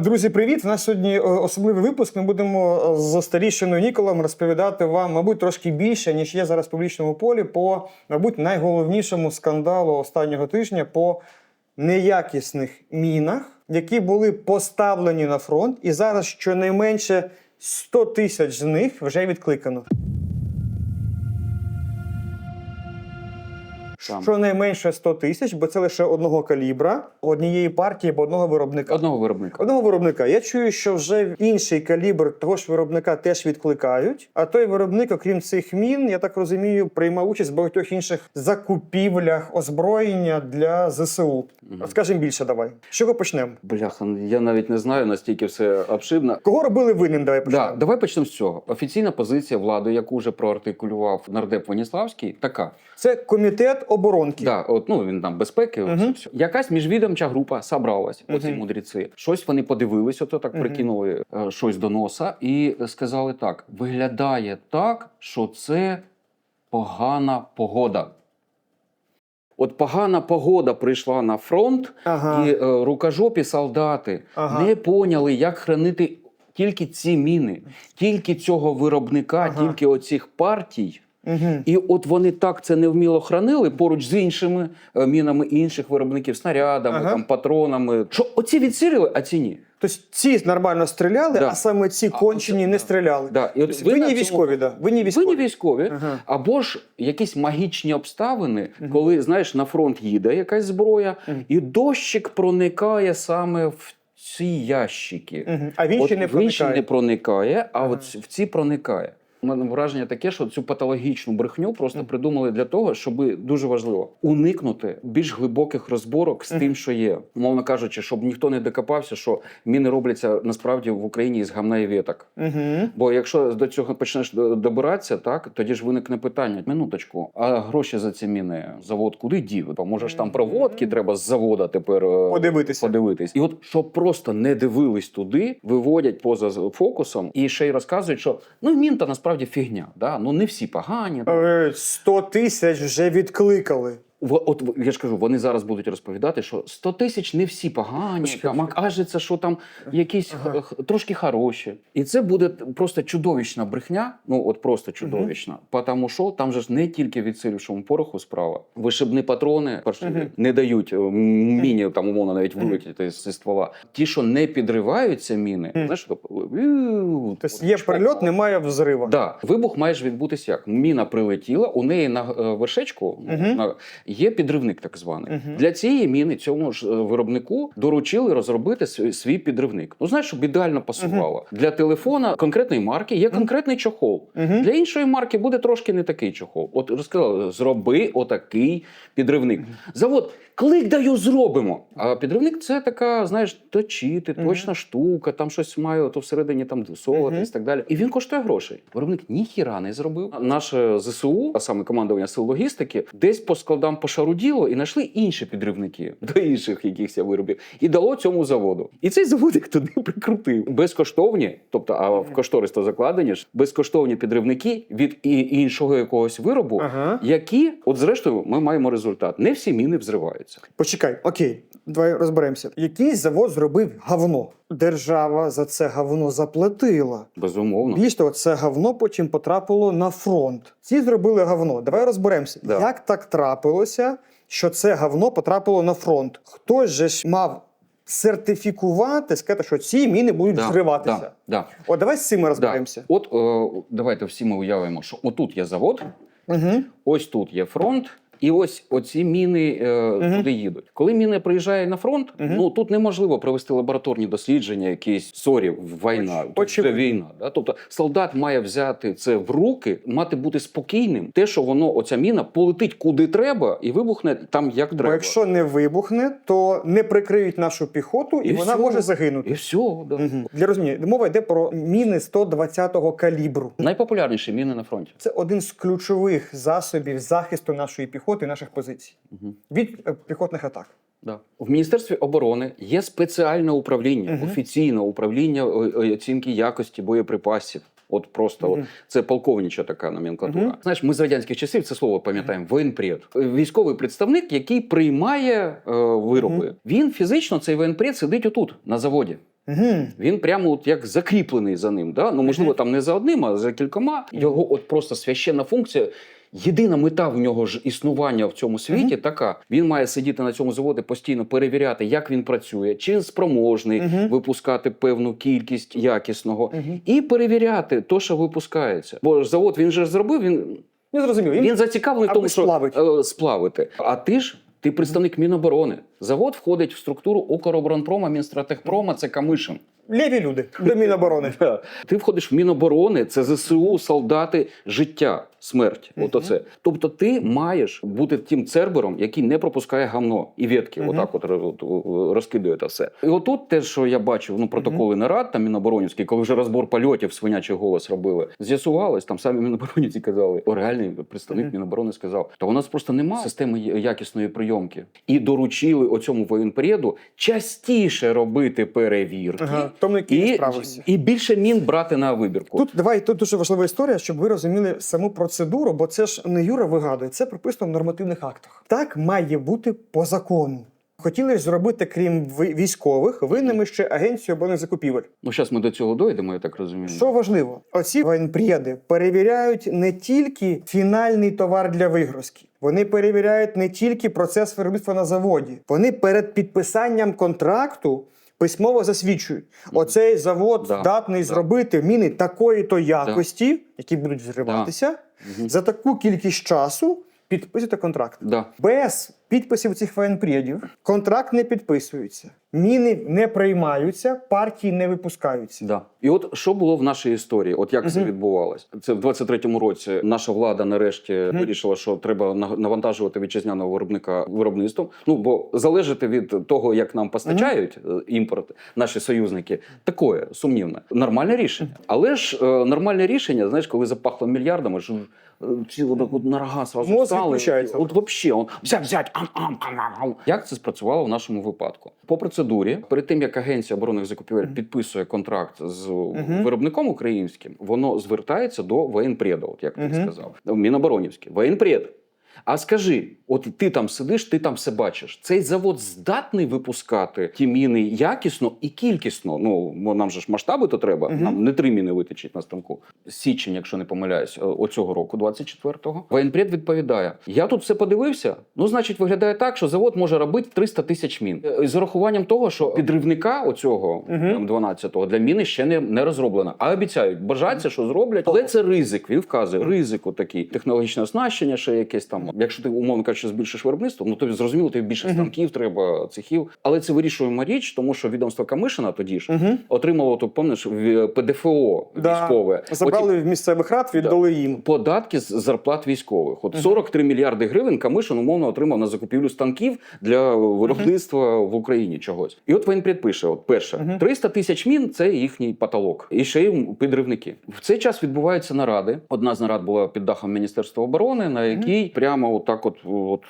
Друзі, привіт! У нас сьогодні е, особливий випуск. Ми будемо е, з старішиною Ніколом розповідати вам, мабуть, трошки більше, ніж є зараз в публічному полі, по, мабуть, найголовнішому скандалу останнього тижня по неякісних мінах, які були поставлені на фронт, і зараз щонайменше 100 тисяч з них вже відкликано. Там. Щонайменше 100 тисяч, бо це лише одного калібра, однієї партії або одного виробника. Одного виробника. Одного виробника. Я чую, що вже інший калібр того ж виробника теж відкликають. А той виробник, окрім цих мін, я так розумію, приймав участь в багатьох інших закупівлях озброєння для ЗСУ. Скажемо більше, давай. З чого почнемо? Бляха, я навіть не знаю, настільки все обширно. Кого робили винним? Давай почнемо. Да, давай почнемо з цього. Офіційна позиція влади, яку вже проартикулював нардеп Ваніславський, така. Це комітет оборонки. Да, от, ну він там безпеки. Мгм. все. Якась міжвідомча група собралась, оці Мгм. мудреці. Щось вони подивились, ото так Мгм. прикинули е, щось до носа, і сказали так: виглядає так, що це погана погода. От погана погода прийшла на фронт, Ага. і е, рукожопі солдати Ага. не поняли, як хранити тільки ці міни, тільки цього виробника, Ага. тільки оцих партій. Угу. І от вони так це невміло хранили поруч з іншими е, мінами інших виробників, снарядами, Ага. там, патронами. Що оці відсирили, а ці ні. Тобто ці нормально стріляли, Да. а саме ці А, кончені оце- не да. стріляли. Да. І от Тобто ви ви на не цьому- військові, да. Ви не військові. Ви не військові, Ага. або ж якісь магічні обставини, Мгм. коли знаєш на фронт їде якась зброя, Мгм. і дощик проникає саме в ці ящики. Мгм. А він ще не проникає. не проникає, а Ага. от в ці проникає. У мене враження таке, що цю патологічну брехню просто придумали для того, щоб дуже важливо уникнути більш глибоких розборок з тим, що є, умовно кажучи, щоб ніхто не докопався, що міни робляться насправді в Україні із гамна і віток. Бо якщо до цього почнеш добиратися, так тоді ж виникне питання: минуточку, а гроші за ці міни завод куди діли? Бо може ж там проводки треба з завода тепер е, Подивитися. подивитись. І от щоб просто не дивились туди, виводять поза фокусом і ще й розказують, що ну мін та насправді фігня. Да? Ну не всі погані. Е, 100 тисяч вже відкликали. От я ж кажу, вони зараз будуть розповідати, що 100 тисяч не всі погані, почекай. кажеться, що там якісь Ага. трошки хороші. І це буде просто чудовищна брехня. Ну от просто чудовищна. Тому що там же ж не тільки від силішому пороху справа. Вишибні патрони перше, Мгм. не дають е, міні, там умовно навіть вилетіти зі ствола. Ті, що не підриваються міни, Мгм. знаєш, тобто, Тобто є прильот, немає взриву. Да, вибух має ж відбутися як міна прилетіла, у неї на е, вершечку Мгм. на, є підривник, так званий. Угу. Для цієї міни цьому ж е, виробнику доручили розробити свій, підривник. Ну знаєш, щоб ідеально пасувало. Для телефона конкретної марки є конкретний чохол. Угу. Для іншої марки буде трошки не такий чохол. От розказали, зроби отакий підривник. Завод, клик даю, зробимо. А підривник це така, знаєш, точити, точна штука, там щось має, то всередині там соватись і так далі. І він коштує грошей. Виробник ніхіра не зробив. Наше ЗСУ, а саме командування сил логістики, десь по складам пошаруділо і знайшли інші підривники до інших якихось виробів і дало цьому заводу. І цей заводик туди прикрутив. Безкоштовні, тобто, а в кошторис то закладені ж, безкоштовні підривники від і- іншого якогось виробу, Ага. які, от зрештою, ми маємо результат. Не всі міни взриваються. Почекай, окей, давай розберемося. Якийсь завод зробив говно. Держава за це говно заплатила. Безумовно. Більш того, це говно потім потрапило на фронт. Ці зробили говно. Давай розберемося. Да. Як так трапилося, що це говно потрапило на фронт? Хтось же ж мав сертифікувати, сказати, що ці міни будуть Да, взриватися. Да, да. От давай з цим Да. розберемося. От е, давайте всі ми уявимо, що отут є завод, Угу. ось тут є фронт. І ось оці міни е, Мгм. туди їдуть. Коли міни приїжджає на фронт, Мгм. ну тут неможливо провести лабораторні дослідження, якісь сорі, війна, це війна. Да? Тобто солдат має взяти це в руки, мати бути спокійним. Те, що воно, оця міна, полетить куди треба і вибухне там як Бо треба. якщо не вибухне, то не прикриють нашу піхоту, і, І вона всьо. може загинути. І все. Да. Мгм. Для розуміння, мова йде про міни 120-го калібру. Найпопулярніші міни на фронті. Це один з ключових засобів захисту нашої піхоти і наших позицій Мгм. від е, піхотних атак. Да. В Міністерстві оборони є спеціальне управління, Мгм. офіційне управління о- о- оцінки якості боєприпасів. От просто от, це полковнича така номенклатура. Мгм. Знаєш, ми з радянських часів це слово пам'ятаємо. Воєнпред. Військовий представник, який приймає е, вироби. Мгм. Він фізично цей воєнпред сидить отут на заводі. Угу. Він прямо от як закріплений за ним. Да? Ну, можливо, там не за одним, а за кількома. Його от просто священна функція. Єдина мета в нього ж існування в цьому світі така: він має сидіти на цьому заводі, постійно перевіряти, як він працює, чи спроможний Мгм. випускати певну кількість якісного, Мгм. і перевіряти то, що випускається. Бо ж завод він же зробив. Він Не зрозумів. Він, він зацікавлений в тому, що сплавить. е, сплавити. А ти ж ти представник Міноборони. Завод входить в структуру Укроборонпрома, Мінстратегпрома, це Камишин. Ліві люди до Міноборони. Ти входиш в Міноборони, це ЗСУ, солдати, життя, смерть. От оце. Тобто ти маєш бути тим цербером, який не пропускає гамно і ветки, Мгм. отак от, от, розкидує це все. І отут те, що я бачив, ну протоколи нарад там Міноборонівські, коли вже розбор польотів свинячий голос робили, з'ясувалось, там самі Міноборонівці казали, о, реальний представник Мгм. Міноборони сказав, та у нас просто немає системи якісної прийомки. І доручили оцьому воєнпреду частіше робити перевірки. Ага. І, і більше мін брати на вибірку. Тут давай тут дуже важлива історія, щоб ви розуміли саму процедуру, бо це ж не Юра вигадує, це прописано в нормативних актах. Так має бути по закону. Хотіли ж зробити, крім ви- військових, винними ще агенцію оборонних закупівель. Ну, зараз ми до цього дойдемо, я так розумію. Що важливо, оці воєнпріди перевіряють не тільки фінальний товар для вигрузки. Вони перевіряють не тільки процес виробництва на заводі. Вони перед підписанням контракту письмово засвідчують, оцей завод Да, здатний да. зробити міни такої-то якості, які будуть взриватися, За таку кількість часу. Підписуйте контракт. Да. Без підписів цих воєнпредів контракт не підписується, міни не приймаються, партії не випускаються. Да. І от що було в нашій історії? От як це Мгм. відбувалось? Це в 23-му році наша влада нарешті вирішила, що треба навантажувати вітчизняного виробника виробництвом. Ну бо залежати від того, як нам постачають е, імпорт, наші союзники, такое сумнівне. Нормальне рішення. Але ж е, нормальне рішення, знаєш, коли запахло мільярдами, що ці от, нарага на рога сразу Мозг відключається. От вообще, он взять, взять, ам, ам, ам, ам. Як це спрацювало в нашому випадку? По процедурі, перед тим як агенція оборонних закупівель підписує контракт з Мгм. виробником українським, воно звертається до воєнпреда, от як ти Мгм. сказав, Міноборонівський. Воєнпред. А скажи, от ти там сидиш, ти там все бачиш. Цей завод здатний випускати ті міни якісно і кількісно. Ну нам же ж масштаби то треба. Мгм. Нам не три міни витичить на станку. Січень, якщо не помиляюсь, е, оцього року, 24-го. Воєнпред відповідає: я тут все подивився. Ну, значить, виглядає так, що завод може робити 300 тисяч мін. Е, З урахуванням того, що підривника оцього там 12-го для міни ще не, не розроблено. А обіцяють, бажаються, що зроблять. Але це ризик. Він вказує ризику такий. Технологічне оснащення, ще якесь там. Якщо ти умовно кажучи, збільшиш виробництво, ну то зрозуміло, тобі більше станків треба, цехів. Але це вирішуємо річ, тому що відомство Камишина тоді ж отримало то, пам'ятаєш, в- ПДФО Да. військове. Забрали в місцевих рад, віддали їм. Податки з зарплат військових. От Мгм. 43 мільярди гривень Камишин умовно отримав на закупівлю станків для виробництва в Україні чогось. І от воєнпред пише: от перше, Мгм. 300 тисяч мін це їхній потолок. І ще й підривники. В цей час відбуваються наради. Одна з нарад була під дахом Міністерства оборони, на якій прямо отак, от, от.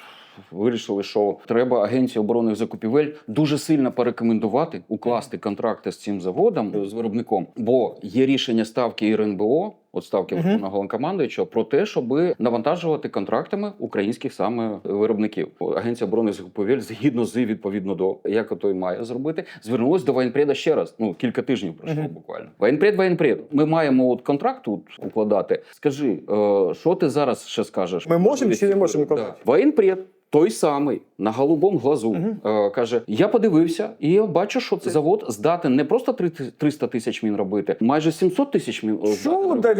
Вирішили, що треба агенції оборонних закупівель дуже сильно порекомендувати укласти контракти з цим заводом з виробником, бо є рішення ставки РНБО, от ставки Мгм. Верховного Головнокомандуючого, про те, щоб навантажувати контрактами українських саме виробників. Агенція оборонних закупівель згідно з відповідно до як ото й має зробити, звернулась до воєнпреда ще раз. Ну кілька тижнів пройшло Мгм. буквально. Воєнпред, воєнпред. Ми маємо от контракт тут укладати. Скажи, е, що ти зараз ще скажеш? Ми можемо чи не можемо Да. Воєнпред. Той самий на голубому глазу Мгм. е, каже: Я подивився, і я бачу, що цей завод здатен не просто три- 300 тисяч мін робити, майже 700 тисяч мін. робити.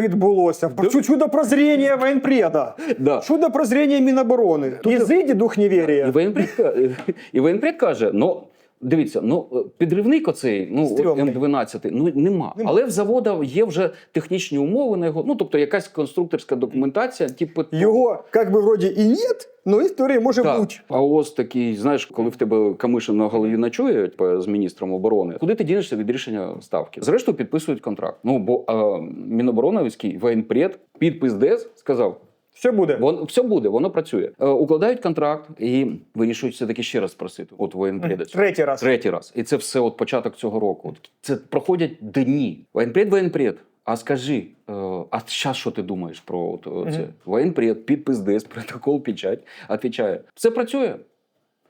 Відбулося. Чудо прозріння воєнпреда. Да. Чудо прозріння Міноборони. Ізиді дух І невір'я. воєнпред, і воєнпред каже: ну. Дивіться, ну е, підривник оцей, ну. М12, ну нема. Нема. Але в завода є вже технічні умови на його. Ну тобто якась конструкторська документація, типу Його, як би вроді і нет, но історія може Так. бути. А ось такий, знаєш, коли в тебе Камишин на голові ночує типу, з міністром оборони, куди ти дінешся від рішення ставки? Зрештою підписують контракт. Ну бо а, Мінобороновський воєнпред, підпис ДЕС сказав. Все буде. Вон все буде, воно працює. Е, укладають контракт і вирішують все таки ще раз спросити. От воєнпреда. Третій раз. Третій раз. І це все от початок цього року. От це проходять дні. Воєнпред, воєнпред. А скажи, е, а зараз що ти думаєш про от, е, це? Мгм. Воєнпред, підпис ДЕС, протокол, печать, відповідає. Все працює.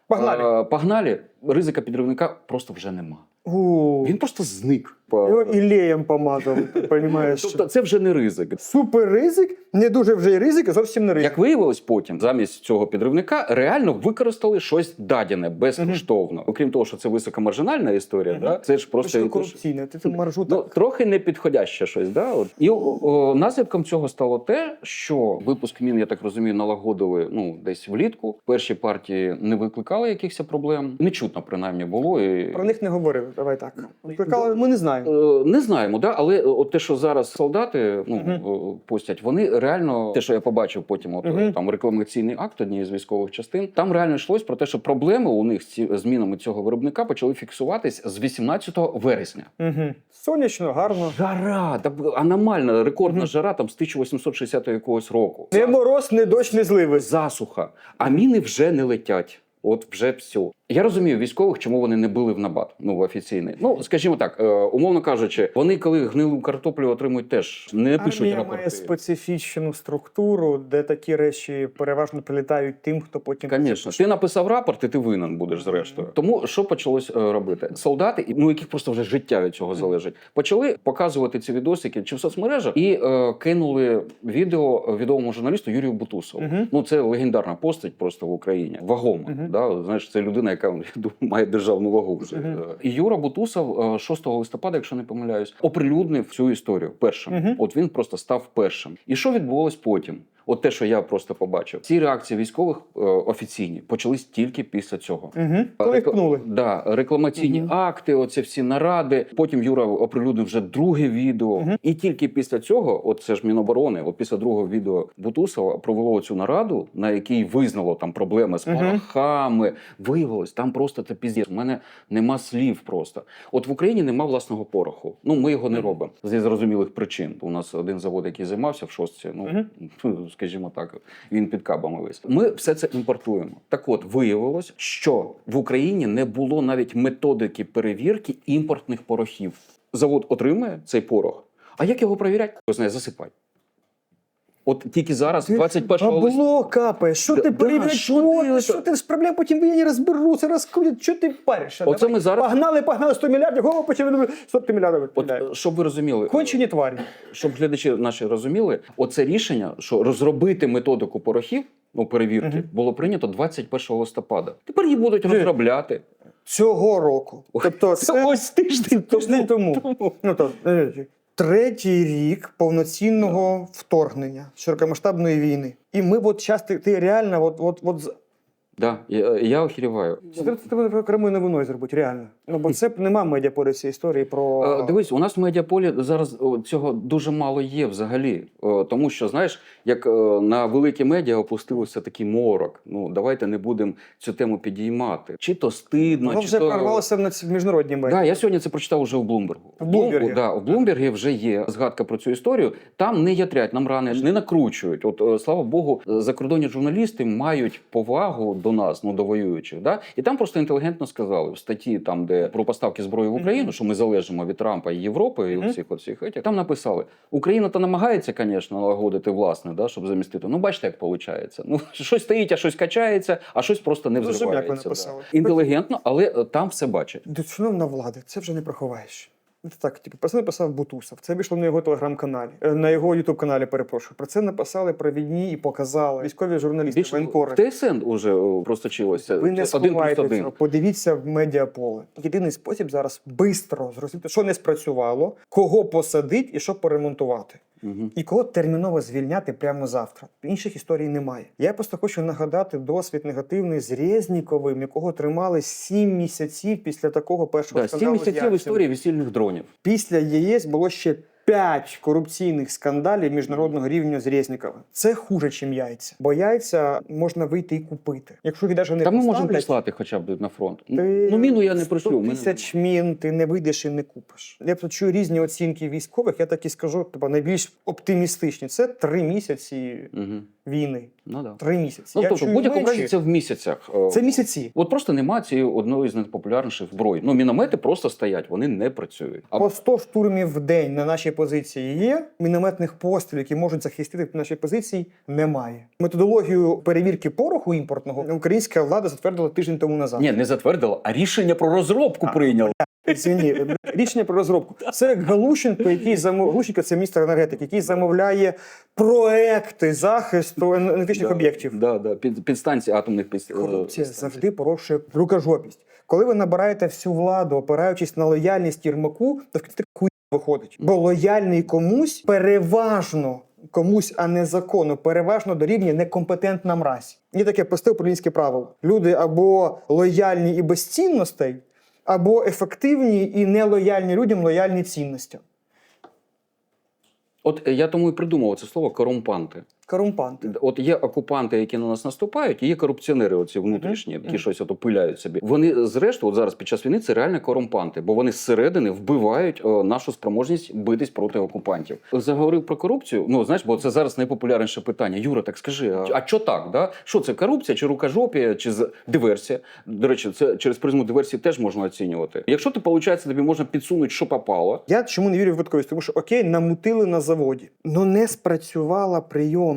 Погнали. Е, погнали. Ризика підривника просто вже нема. Він просто зник. Його ілеєм помазав, розумієш? Тобто це вже не ризик. Супер ризик, не дуже вже й ризик, а зовсім не ризик. Як виявилось потім, замість цього підривника реально використали щось дадяне безкоштовно. Окрім того, що це високомаржинальна історія, да? це ж просто корупційне, ти маршрута. Ну, трохи непідходяще щось, да? От. І о, наслідком цього стало те, що випуск мін, я так розумію, налагодили ну, десь влітку. Перші партії не викликали якихось проблем. Нечутно, принаймні, було. І... Про них не говорили, давай так. Викликали, ми не знаємо. Е, Не знаємо, да? але от те, що зараз солдати ну, е, постять, вони реально, те, що я побачив потім, от, Мгм. там рекламаційний акт однієї з військових частин, там реально йшлось про те, що проблеми у них з змінами цього виробника почали фіксуватись з 18 вересня. Угу. Сонячно, гарно. Жара, та аномальна, рекордна Мгм. жара там з 1860 якогось року. Не мороз, не дощ, не зливи. Засуха, а міни вже не летять. От вже все. Я розумію військових, чому вони не били в набат. Ну в офіційний. Ну скажімо так, е, умовно кажучи, вони коли гнилу картоплю отримують, теж не пишуть Армія рапорти. має специфічну структуру, де такі речі переважно прилітають тим, хто потім. Звісно, ти написав рапорт, і ти винен будеш зрештою. Тому що почалось е, робити? Солдати, ну яких просто вже життя від цього залежить, почали показувати ці відосики чи в соцмережах і е, кинули відео відомому журналісту Юрію Бутусову. Ну це легендарна постать просто в Україні. Вагома. Да? Знаєш, це людина, яка я думаю, має державну вагу вже. Е, І Юра Бутусов е, 6 листопада, якщо не помиляюсь, оприлюднив цю історію першим. Угу. От він просто став першим. І що відбулось потім? От те, що я просто побачив, ці реакції військових е, офіційні почались тільки після цього. Угу. Коли їх пнули. Да, рекламаційні Мгм. акти, оці всі наради. Потім Юра оприлюднив вже друге відео. Мгм. І тільки після цього, от це ж Міноборони, от після другого відео Бутусова провело цю нараду, на якій визнало там проблеми з порохами. Виявилось, там просто це піздець. У мене нема слів просто. От в Україні нема власного пороху. Ну ми його не робимо зі зрозумілих причин. У нас один завод, який займався в шостці, ну скажімо так, він під кабами весь. Ми все це імпортуємо. Так от виявилось, що в Україні не було навіть методики перевірки імпортних порохів. Завод отримує цей порох. А як його перевіряти? Знає, засипай. От тільки зараз, 21 листопада. Бабло капає. Що ти да, що ти- з проблем потім воєнні розберуться, розкрутять. Що ти паришся? Оце ми зараз- Погнали, погнали 100 мільярдів, голову почали 100 мільярдів. От, е, щоб ви розуміли, Кончені тварі. щоб глядачі наші розуміли, оце рішення, що розробити методику порохів, ну перевірки, було прийнято 21 листопада. Тепер її будуть Ти- розробляти. Цього року. Тобто це ось тиждень тиждень тому. Ну, то, е, третій рік повноцінного вторгнення широкомасштабної війни. І ми от часто ти, реально от, от, от Да, я, я охеріваю. Це треба тебе окремою новиною зробити, реально. Ну, бо це нема медіаполі цієї історії про. Е, Дивись, у нас в медіаполі зараз цього дуже мало є взагалі. Е, Тому що, знаєш, як е, на великі медіа опустився такий морок. Ну давайте не будемо цю тему підіймати. Чи то стидно, Воно чи вже то... прорвалося на ці міжнародні медіа. Да, я сьогодні це прочитав уже в Блумбергу. В Блумбергі? Да, в Блумбергі вже є згадка про цю історію. Там не ятрять, нам рани не накручують. От е, слава Богу, е, закордонні журналісти мають повагу до нас, ну до воюючих. Да? І там просто інтелігентно сказали в статті, там де про поставки зброї в Україну, Мгм. що ми залежимо від Трампа і Європи, і Мгм. всіх оцих етіх. Там написали: Україна то намагається, звісно, налагодити власне, да, щоб замістити. Ну, бачите, як виходить. Ну щось стоїть, а щось качається, а щось просто не Дуже м'яко взривається. написали. Да. Інтелігентно, але там все бачать. До шановна влада, це вже не приховаєш. Так, типу, про це написав Бутусов. Це вийшло на його телеграм-каналі, е, на його ютуб-каналі, перепрошую. Про це написали про війні і показали військові журналісти, Більше в ТСН уже о, просточилося. Ви не сховаєте цього. Подивіться в медіаполе. Єдиний спосіб зараз швидко зрозуміти, що не спрацювало, кого посадить і що поремонтувати. Мгм. І кого терміново звільняти прямо завтра. Інших історій немає. Я просто хочу нагадати досвід негативний з Резніковим, якого тримали сім місяців після такого першого Да, сім скандалу. місяців історії весільних дронів. Після ЄС було ще п'ять корупційних скандалів міжнародного рівня з Резніковим. Це хуже, ніж яйця. Бо яйця можна вийти і купити. Якщо їх навіть не Та ми можемо прислати хоча б на фронт. ти Ну міну я не 100 пришлю. ми- тисяч мін ти не вийдеш і не купиш. Я тут чую різні оцінки військових. Я так і скажу, тобто найбільш оптимістичні. Це три місяці Мгм. Війни. Ну, да. Три місяці. ну тобто, в будь-якому разі це в місяцях. Е, Це місяці. От просто немає цієї одної з найпопулярніших зброй. Ну, міномети просто стоять, вони не працюють. А По 100 штурмів в день на нашій позиції є. Мінометних пострілів, які можуть захистити наші позиції, немає. Методологію перевірки пороху імпортного українська влада затвердила тиждень тому назад. ні, не затвердила, а рішення про розробку прийняла. Извини, рішення про розробку. Це як Галущенко, який замов... Галущенко – це міністр енергетики, який замовляє проекти захисту енергетичних Да, об'єктів. Да, да, під, підстанції атомних під, Корупція е, завжди порушує рукожопість. Коли ви набираєте всю владу, опираючись на лояльність Єрмаку, то в кінці хуй виходить. Бо лояльний комусь переважно комусь, а не закону, переважно дорівнює некомпетентна мразь. Є таке просте управлінське правило: люди або лояльні і без цінностей, або ефективні і нелояльні людям, лояльні цінностям. От е, я тому і придумав це слово корумпанти. Корумпанти. От є окупанти, які на нас наступають, і є корупціонери, оці внутрішні, які Мгм. щось ото пиляють собі. Вони, зрештою, от зараз під час війни це реально корумпанти, бо вони зсередини вбивають о, нашу спроможність битись проти окупантів. Заговорив про корупцію. Ну знаєш, бо це зараз найпопулярніше питання. Юра, так скажи, а, а що так? Да? Що це корупція, чи рукожопія, чи з- диверсія? До речі, це через призму диверсії теж можна оцінювати. Якщо ти виходить, тобі можна підсунути, що попало. Я чому не вірю в випадковість? Тому що окей, намутили на заводі. Ну не спрацювала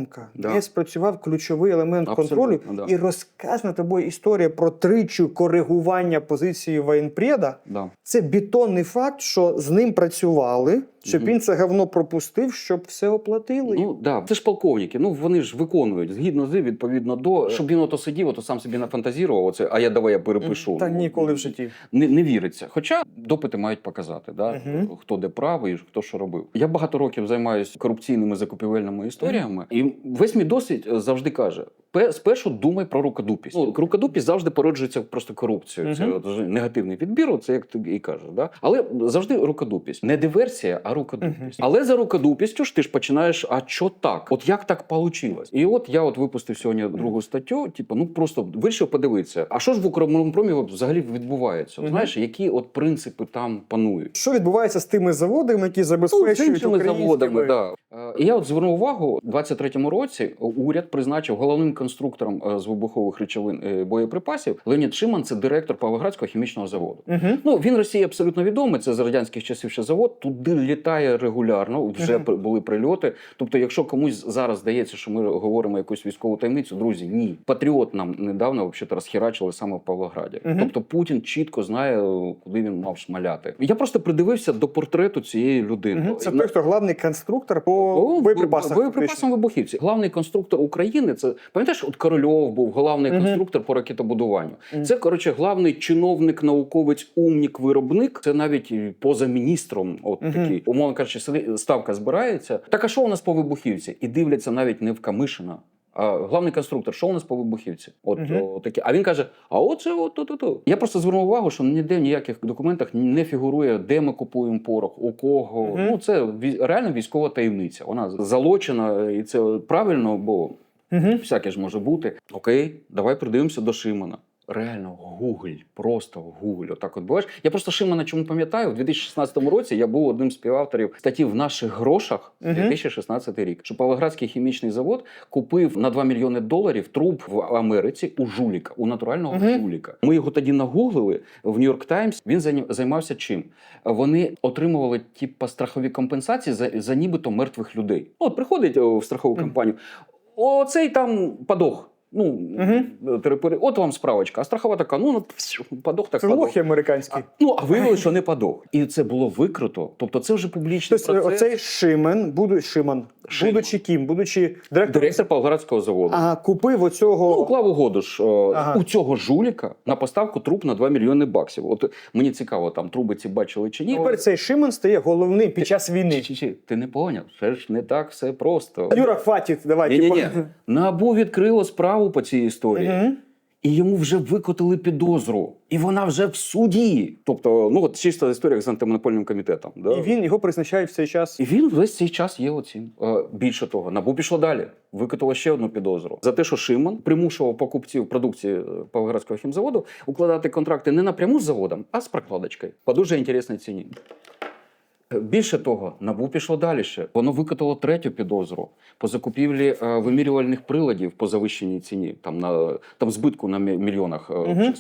прийомка, Да. не спрацював ключовий елемент Абсолютно, контролю. да. І розказана тобою історія про тричу коригування позиції воєнпреда. Да. Це бетонний факт, що з ним працювали, щоб він це говно пропустив, щоб все оплатили. Ну да, це ж полковники. Ну вони ж виконують згідно з відповідно до щоб він ото сидів, ото сам собі нафантазірував. Оце, а я давай я перепишу. Та Ну, ніколи в житті. Не, не віриться. Хоча допити мають показати, да? Мгм. хто де правий, хто що робив. Я багато років займаюся корупційними закупівельними історіями, і весь мій досвід е, завжди каже: «Пе- спершу думай про рукодупість. Ну, рукодупість завжди породжується просто корупцією. Це от, негативний відбір, це як ти і кажеш. Да? Але завжди рукодупість. Не диверсія, а рукодупість. Але за рукодупістю ж ти ж починаєш, а що так? От як так вийшло? І от я от випустив сьогодні другу статтю, типу, ну просто вирішив подивитися, а що ж в Укроборонпромі взагалі відбувається? Мгм. Знаєш, які от принципи там панують? Що відбувається з тими заводами, які Ну, забезпечують українськими... заводами, да. Е, І я от звернув увагу, у 23-му році уряд призначив головним конструктором е, з вибухових речовин е, боєприпасів Леонід Шиман, це директор Павлоградського хімічного заводу. Угу. Ну він Росії абсолютно відомий. Це з радянських часів ще завод. Туди літає регулярно. Вже при- були прильоти. Тобто, якщо комусь зараз здається, що ми говоримо якусь військову таємницю, друзі, ні. Патріот нам недавно взагалі розхерачили саме в Павлограді. Мгм. Тобто Путін чітко знає, куди він мав шмаляти. Я просто придивився до портрету цієї людини. Угу. Це той, хто главний конструктор по О, боєприпасах. Боєприпасам вибухівці. Главний конструктор України. Це пам'ятаєш, от Корольов був головний Мгм. конструктор по ракетобудуванню. Мгм. Це коротше главний чиновник, науковець, умнік, виробник. Це навіть поза міністром. От Мгм. такий, умовно кажучи, ставка збирається. Так а що у нас по вибухівці? І дивляться навіть не в Камишина. А главний конструктор, що у нас по вибухівці? От Мгм. о, таке. А він каже: А оце от то, то, то. Я просто звернув увагу, що ніде в ніяких документах не фігурує, де ми купуємо порох, у кого. Мгм. Ну це реально військова таємниця. Вона залочена, і це правильно, бо Угу. всяке ж може бути. Окей, давай придивимося до Шимана. Реально, Гугль, просто Гугль. Отак от буваєш. Я просто Шимана чому пам'ятаю, у 2016 році я був одним з співавторів статті в наших грошах Мгм. 2016 рік. Що Павлоградський хімічний завод купив на 2 мільйони доларів труб в Америці у жуліка, у натурального Мгм. жуліка. Ми його тоді нагуглили в Нью-Йорк Таймс. Він займався чим? Вони отримували типа страхові компенсації за, за нібито мертвих людей. Ну, От приходить в страхову Мгм. компанію. Оцей там подох. Ну, угу. терапери, от вам справочка. А страхова така, ну, ну подох так Це подох. лохи американські. А, ну, а виявилося, що не подох. І це було викрито. Тобто це вже публічний Тобто процес. оцей Шимен, буду, Шиман, Шиман. будучи ким, будучи директором, Директор Павлоградського заводу. а купив оцього. Ну, уклав угоду ж о, Ага. у цього жуліка на поставку труб на 2 мільйони баксів. От мені цікаво, там труби ці бачили чи ні. Тепер цей Шиман стає головним під час війни. Чи-чи-чи, ти не поняв? Це ж не так все просто. Юра, хватить, давай. Ні, ні, ні. Набу відкрило справу по цій історії. Мгм. І йому вже викотили підозру, і вона вже в суді. Тобто, ну от чиста історія з антимонопольним комітетом. Да? І він його призначають в цей час. І він весь цей час є оцім. Е, Більше того, набу пішло далі. Викотило ще одну підозру за те, що Шиман примушував покупців продукції Павлоградського хімзаводу укладати контракти не напряму з заводом, а з прокладочкою. По дуже інтересній ціні. Більше того, набу пішло далі. ще. Воно викотало третю підозру по закупівлі е, вимірювальних приладів по завищеній ціні. Там на там збитку на мі- мільйонах е, Мгм.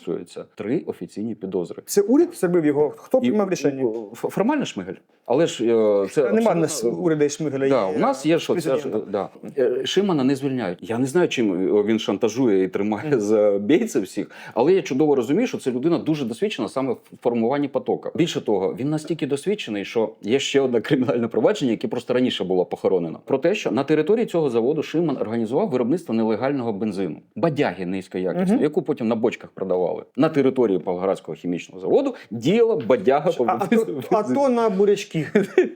Три офіційні підозри. Це уряд зробив його. Хто приймав рішення? Ф- Формально Шмигель. Але ж е, це Нема в абсолютно- нас уряду і Шмигаля. Да, у нас є що це ж, президент. да. Е, Шимана не звільняють. Я не знаю, чим він шантажує і тримає за бійців всіх, але я чудово розумію, що це людина дуже досвідчена саме в формуванні потока. Більше того, він настільки досвідчений, що є ще одне кримінальне провадження, яке просто раніше було похоронено. Про те, що на території цього заводу Шиман організував виробництво нелегального бензину, бадяги низькоякісної, Мгм. яку потім на бочках продавали. На території Павлоградського хімічного заводу діяла бадяга по А, а, то, а то на бурячки.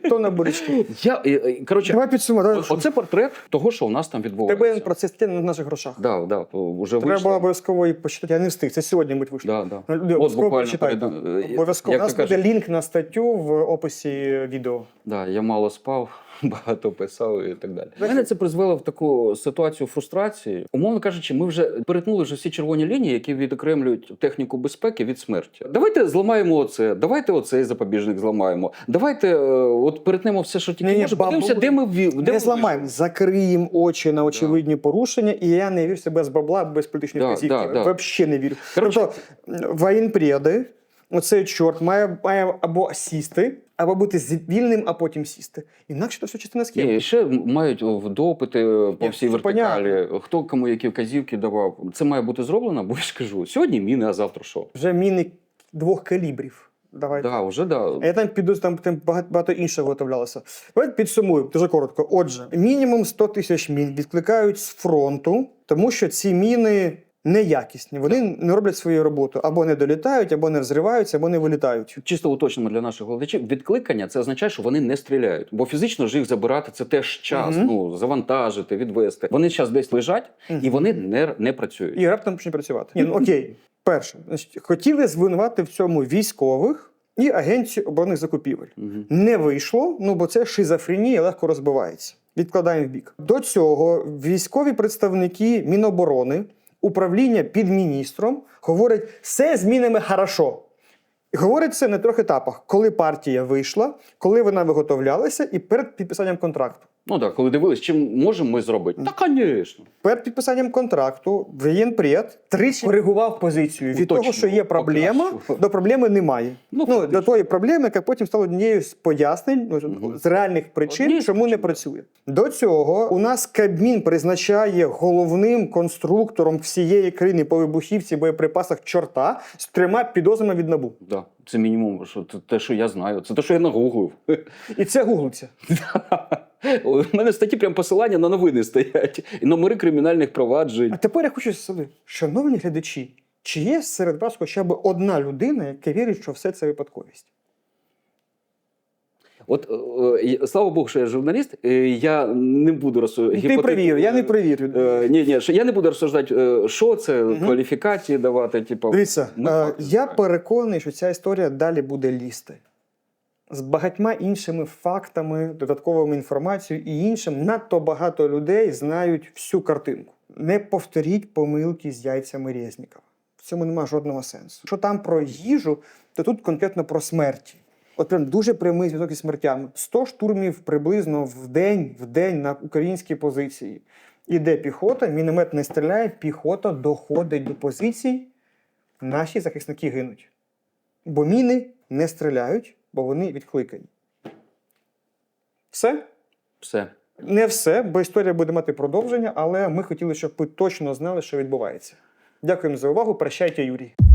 То на бурячки. Я е, е, коротше, Давай підсумуємо. Оце портрет того, що у нас там відбувається. Тебе про це на наших грошах. Да, да, вже Треба обов'язково її почитати. Я не встиг. Це сьогодні мить вийшло. Да, обов'язково е, Обов'язково. У нас буде лінк на статтю в описі відео. Да, я мало спав, багато писав і так далі. Мене це призвело в таку ситуацію фрустрації. Умовно кажучи, ми вже перетнули вже всі червоні лінії, які відокремлюють техніку безпеки від смерті. Давайте зламаємо оце, давайте оцей запобіжник зламаємо. Давайте е, от перетнемо все, що тільки Ні-ні, може. бабу- Подивимося, де ми вві- де не ми зламаємо, закриємо очі на очевидні порушення, і я не вірю в себе без бабла, без політичної Да, вказівки. да, да. Взагалі не вірю. Коротше- Тобто воєнпреди, оцей чорт має, має або сісти, або бути вільним, а потім сісти. Інакше це все частина схеми. Ні, ще мають в допити по всій вертикалі. Хто кому які вказівки давав. Це має бути зроблено, бо я ж кажу, сьогодні міни, а завтра що? Вже міни двох калібрів. Давайте. Да, вже да. Я там піду, там, там багато, багато іншого виготовлялося. Давайте підсумуємо дуже коротко. Отже, мінімум 100 тисяч мін відкликають з фронту, тому що ці міни неякісні. Вони не роблять свою роботу. Або не долітають, або не взриваються, або не вилітають. Чисто уточнимо для наших глядачів. Відкликання це означає, що вони не стріляють, бо фізично ж їх забирати це теж час. Мгм. Ну завантажити, відвести. Вони зараз десь лежать Мгм. і вони не, не працюють. І раптом почне працювати. Ні, ну окей. Перше, значить, хотіли звинувати в цьому військових і агенцію оборонних закупівель. Мгм. Не вийшло, ну бо це шизофренія легко розбивається. Відкладаємо в бік. До цього військові представники Міноборони, управління під міністром говорить, все змінами хорошо. І говорить це на трьох етапах: коли партія вийшла, коли вона виготовлялася, і перед підписанням контракту. Ну так, коли дивились, чим можемо ми зробити? Та, звісно. Перед підписанням контракту воєнпред тричі коригував позицію від того, що є проблема, Покращував. до проблеми немає. Ну, Ну, фактично. до тої проблеми, яка потім стала однією з пояснень ну, з реальних причин, Однією з чому не працює. До цього у нас Кабмін призначає головним конструктором всієї країни по вибухівці боєприпасах чорта з трьома підозрами від набу. Да. Це мінімум, що це те, що я знаю. Це те, що я нагуглив. І це гуглиться. У мене в статті прям посилання на новини стоять. І номери кримінальних проваджень. А тепер я хочу сказати, шановні глядачі, чи є серед вас хоча б одна людина, яка вірить, що все це випадковість? От е, е, слава Богу, що я журналіст. Я не буду розсуждати. Ти перевір, я не перевірю. Е, ні, ні, я не буду розсуждати, що це, Мгм. кваліфікації давати. Типу, Дивіться, ми е, я переконаний, що ця історія далі буде лізти. З багатьма іншими фактами, додатковими інформацією і іншим, надто багато людей знають всю картинку. Не повторіть помилки з яйцями Резнікова. В цьому немає жодного сенсу. Що там про їжу, то тут конкретно про смерті. От прям дуже прямий зв'язок зі смертями. 100 штурмів приблизно в день, в день на українські позиції. Іде піхота, міномет не стріляє, піхота доходить до позицій, наші захисники гинуть. Бо міни не стріляють, бо вони відкликані. Все? Все. Не все, бо історія буде мати продовження, але ми хотіли, щоб ви точно знали, що відбувається. Дякуємо за увагу. Прощайте, Юрій.